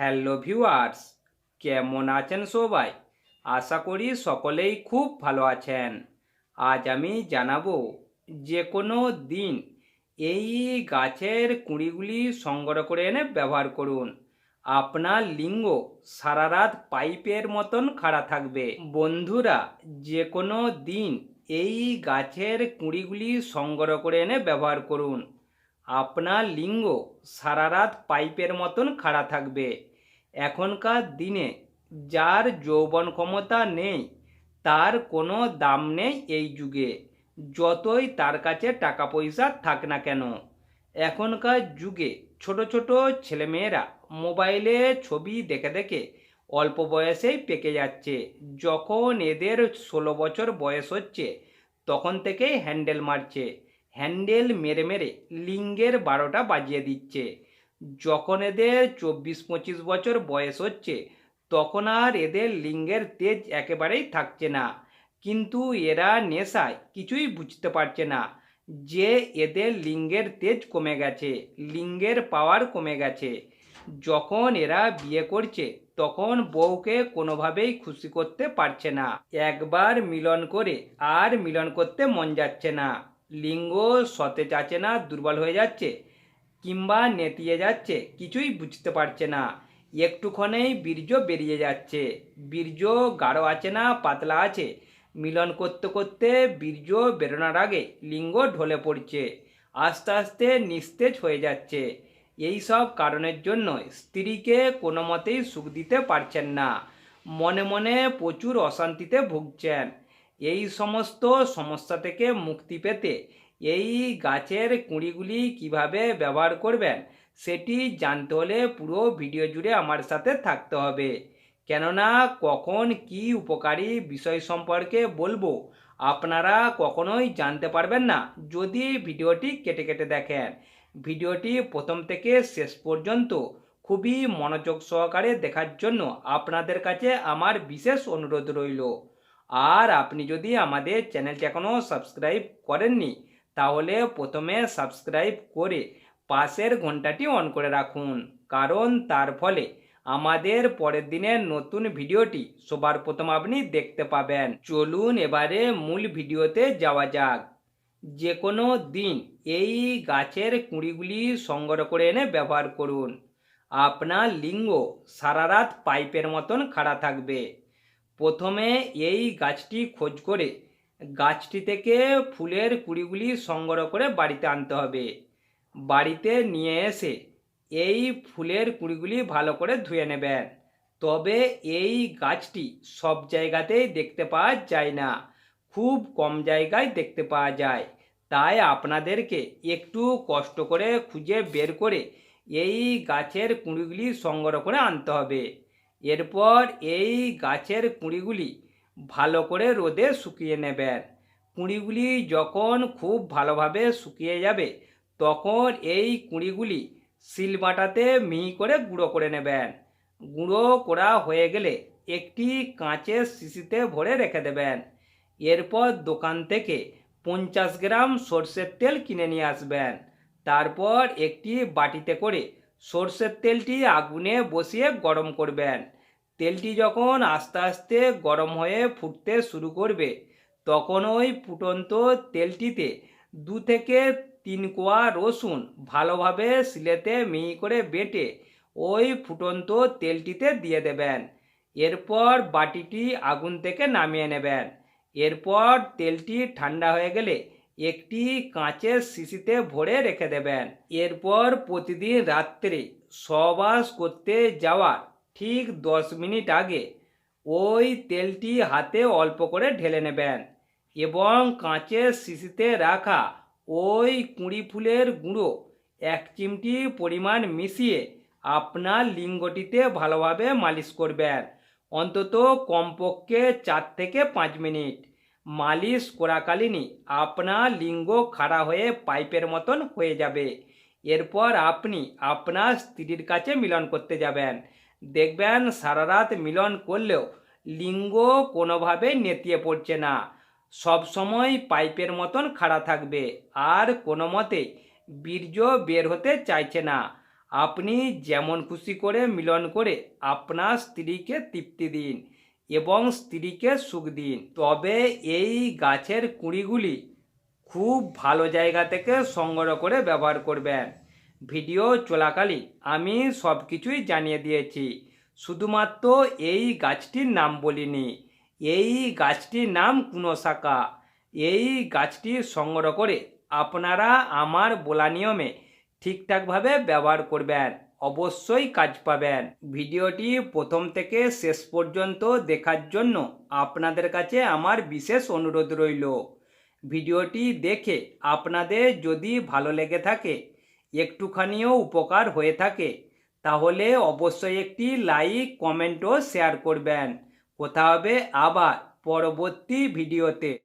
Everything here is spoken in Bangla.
হ্যালো ভিউয়ার্স কেমন আছেন সবাই? আশা করি সকলেই খুব ভালো আছেন। আজ আমি জানাব যে কোনো দিন এই গাছের কুঁড়িগুলি সংগ্রহ করে এনে ব্যবহার করুন। আপনার লিঙ্গ সারা রাত পাইপের মতন খাড়া থাকবে। বন্ধুরা যে কোনো দিন এই গাছের কুঁড়িগুলি সংগ্রহ করে এনে ব্যবহার করুন। আপনার লিঙ্গ সারা রাত পাইপের মতন খাড়া থাকবে। এখনকার দিনে যার যৌবন ক্ষমতা নেই, তার কোনো দাম নেই এই যুগে, যতই তার কাছে টাকা পয়সা থাক না কেন। এখনকার যুগে ছোট ছোট ছেলেমেয়েরা মোবাইলে ছবি দেখে দেখে অল্প বয়সেই পেকে যাচ্ছে। যখন এদের ষোলো বছর বয়স হচ্ছে, তখন থেকেই হ্যান্ডেল মারছে। হ্যান্ডেল মেরে মেরে লিঙ্গের বারোটা বাজিয়ে দিচ্ছে। যখন এদের চব্বিশ পঁচিশ বছর বয়স হচ্ছে, তখন আর এদের লিঙ্গের তেজ একেবারেই থাকছে না। কিন্তু এরা নেশায় কিছুই বুঝতে পারছে না যে এদের লিঙ্গের তেজ কমে গেছে, লিঙ্গের পাওয়ার কমে গেছে। যখন এরা বিয়ে করছে, তখন বউকে কোনোভাবেই খুশি করতে পারছে না। একবার মিলন করে আর মিলন করতে মন যাচ্ছে না। লিঙ্গ সতেজ আছে না, দুর্বল হয়ে যাচ্ছে কিংবা নেতিয়ে যাচ্ছে, কিছুই বুঝতে পারছে না। একটুক্ষণেই বীর্য বেরিয়ে যাচ্ছে। বীর্য গাঢ় আছে না, পাতলা আছে? মিলন করতে করতে বীর্য বেরোনোর আগে লিঙ্গ ঢলে পড়ছে। আস্তে আস্তে নিস্তেজ হয়ে যাচ্ছে। এই সব কারণের জন্য স্ত্রীকে কোনো মতেই সুখ দিতে পারছেন না। মনে মনে প্রচুর অশান্তিতে ভুগছেন। এই সমস্ত সমস্যা থেকে মুক্তি পেতে এই গাছের কুঁড়িগুলি কীভাবে ব্যবহার করবেন, সেটি জানতে হলে পুরো ভিডিও জুড়ে আমার সাথে থাকতে হবে। কেননা কখন কি উপকারী বিষয় সম্পর্কে বলব, আপনারা কখনোই জানতে পারবেন না যদি ভিডিওটি কেটে কেটে দেখেন। ভিডিওটি প্রথম থেকে শেষ পর্যন্ত খুবই মনোযোগ সহকারে দেখার জন্য আপনাদের কাছে আমার বিশেষ অনুরোধ রইল। আর আপনি যদি আমাদের চ্যানেলটি এখনও সাবস্ক্রাইব করেননি তাহলে প্রথমে সাবস্ক্রাইব করে পাশের ঘন্টাটি অন করে রাখুন। কারণ তার ফলে আমাদের পরের দিনের নতুন ভিডিওটি সবার প্রথম আপনি দেখতে পাবেন। চলুন এবারে মূল ভিডিওতে যাওয়া যাক। যে কোনো দিন এই গাছের কুঁড়িগুলি সংগ্রহ করে এনে ব্যবহার করুন। আপনার লিঙ্গ সারা রাত পাইপের মতন খাড়া থাকবে। প্রথমে এই গাছটি খোঁজ করে গাছটি থেকে ফুলের কুড়িগুলি সংগ্রহ করে বাড়িতে আনতে হবে। বাড়িতে নিয়ে এসে এই ফুলের কুড়িগুলি ভালো করে ধুয়ে নেবেন। তবে এই গাছটি সব জায়গাতেই দেখতে পাওয়া যায় না। খুব কম জায়গায় দেখতে পাওয়া যায়। তাই আপনাদেরকে একটু কষ্ট করে খুঁজে বের করে এই গাছের কুঁড়িগুলি সংগ্রহ করে আনতে হবে। এরপর এই গাছের কুঁড়িগুলি ভালো করে রোদে শুকিয়ে নেবেন কুঁড়িগুলি যখন খুব ভালোভাবে শুকিয়ে যাবে, তখন এই কুঁড়িগুলি শিলবাটাতে মিহি করে গুঁড়ো করে নেবেন গুঁড়ো করা হয়ে গেলে একটি কাঁচের শিশিতে ভরে রেখে দেবেন এরপর দোকান থেকে পঞ্চাশ গ্রাম সর্ষের তেল কিনে নিয়ে আসবেন তারপর একটি বাটিতে করে সর্ষের তেলটি আগুনে বসিয়ে গরম করবেন তেলটি যখন আস্তে আস্তে গরম হয়ে ফুটতে শুরু করবে, তখন ওই ফুটন্ত তেলটিতে দু থেকে তিন কোয়া রসুন ভালোভাবে সিলেতে মিহি করে বেটে ওই ফুটন্ত তেলটিতে দিয়ে দেবেন। এরপর বাটিটি আগুন থেকে নামিয়ে নেবেন। এরপর তেলটি ঠান্ডা হয়ে গেলে একটি কাঁচের শিশিতে ভরে রেখে দেবেন। এরপর প্রতিদিন রাত্রে সবাস করতে যাওয়ার ঠিক দশ মিনিট আগে ওই তেলটি হাতে অল্প করে ঢেলে নেবেন এবং কাঁচের শিশিতে রাখা ওই কুঁড়ি ফুলের গুঁড়ো এক চিমটি পরিমাণ মিশিয়ে আপনার লিঙ্গটিতে ভালোভাবে মালিশ করবেন। অন্তত কমপক্ষে চার থেকে পাঁচ মিনিট। মালিশ করাকালীনই আপনার লিঙ্গ খাড়া হয়ে পাইপের মতন হয়ে যাবে। এরপর আপনি আপনার স্ত্রীর কাছে মিলন করতে যাবেন। দেখবেন সারা রাত মিলন করলেও লিঙ্গ কোনোভাবে নেতিয়ে পড়ছে না। সব সময় পাইপের মতন খাড়া থাকবে। আর কোনো মতেই বীর্য বের হতে চাইছে না। আপনি যেমন খুশি করে মিলন করে আপনার স্ত্রীকে তৃপ্তি দিন এবং স্ত্রীকে সুখ দিন। তবে এই গাছের কুঁড়িগুলি খুব ভালো জায়গা থেকে সংগ্রহ করে ব্যবহার করবেন। ভিডিও চলাকালীন আমি সব কিছুই জানিয়ে দিয়েছি। শুধুমাত্র এই গাছটির নাম বলিনি। এই গাছটির নাম কুনোশাকা এই গাছটি সংগ্রহ করে আপনারা আমার বলা নিয়মে ঠিকঠাকভাবে ব্যবহার করবেন, অবশ্যই কাজ পাবেন। ভিডিওটি প্রথম থেকে শেষ পর্যন্ত দেখার জন্য আপনাদের কাছে আমার বিশেষ অনুরোধ রইল। ভিডিওটি দেখে আপনাদের যদি ভালো লেগে থাকে একটুখানিও উপকার হয়ে থাকে, তাহলে অবশ্যই একটি লাইক কমেন্টও শেয়ার করবেন। কথা হবে আবার পরবর্তী ভিডিওতে